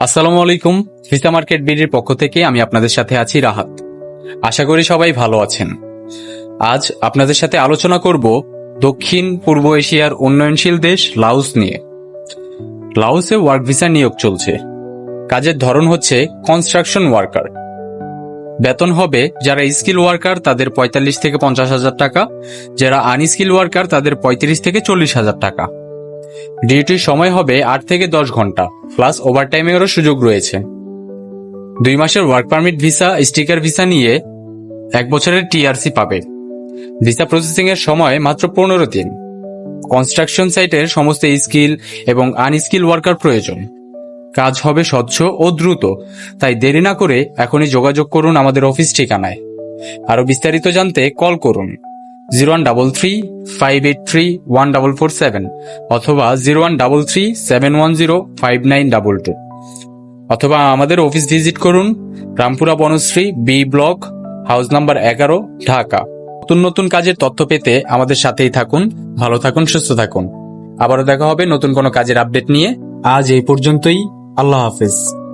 আসসালামু আলাইকুম visa market বিডির পক্ষ থেকে আমি আপনাদের সাথে আছি রাহাত। আশা করি সবাই ভালো আছেন। আজ আপনাদের সাথে আলোচনা করব দক্ষিণ পূর্ব এশিয়ার উন্নয়নশীল দেশ লাউস নিয়ে। লাউসে ওয়ার্ক ভিসা নিয়োগ চলছে। কাজের ধরন হচ্ছে কনস্ট্রাকশন ওয়ার্কার বেতন হবে যারা স্কিল ওয়ার্কার তাদের পঁয়তাল্লিশ থেকে পঞ্চাশ হাজার টাকা, যারা আনস্কিল ওয়ার্কার তাদের পঁয়ত্রিশ থেকে চল্লিশ হাজার টাকা। ডিউটির সময় হবে আট থেকে দশ ঘণ্টা, প্লাস ওভারটাইমেরও সুযোগ রয়েছে। দুই মাসের work permit visa sticker visa নিয়ে এক বছরের টিআরসি পাবে। ভিসা প্রসেসিং এর সময় মাত্র পনেরো দিন। কনস্ট্রাকশন সাইটের সমস্ত স্কিল এবং আনস্কিল ওয়ার্কার প্রয়োজন। কাজ হবে স্বচ্ছ ও দ্রুত, তাই দেরি না করে এখনই যোগাযোগ করুন আমাদের অফিস ঠিকানায়। আরও বিস্তারিত জানতে কল করুন। Zero one double three five eight three one double four seven অথবা zero one double three seven one zero five nine double two অথবা আমাদের অফিস ভিজিট করুন Rampura Banasree B block house number এগারো, ঢাকা। নতুন নতুন কাজের তথ্য পেতে আমাদের সাথেই থাকুন, ভালো থাকুন, সুস্থ থাকুন। আবারও দেখা হবে নতুন কোনো কাজের আপডেট নিয়ে। আজ এই পর্যন্তই, আল্লাহ হাফেজ।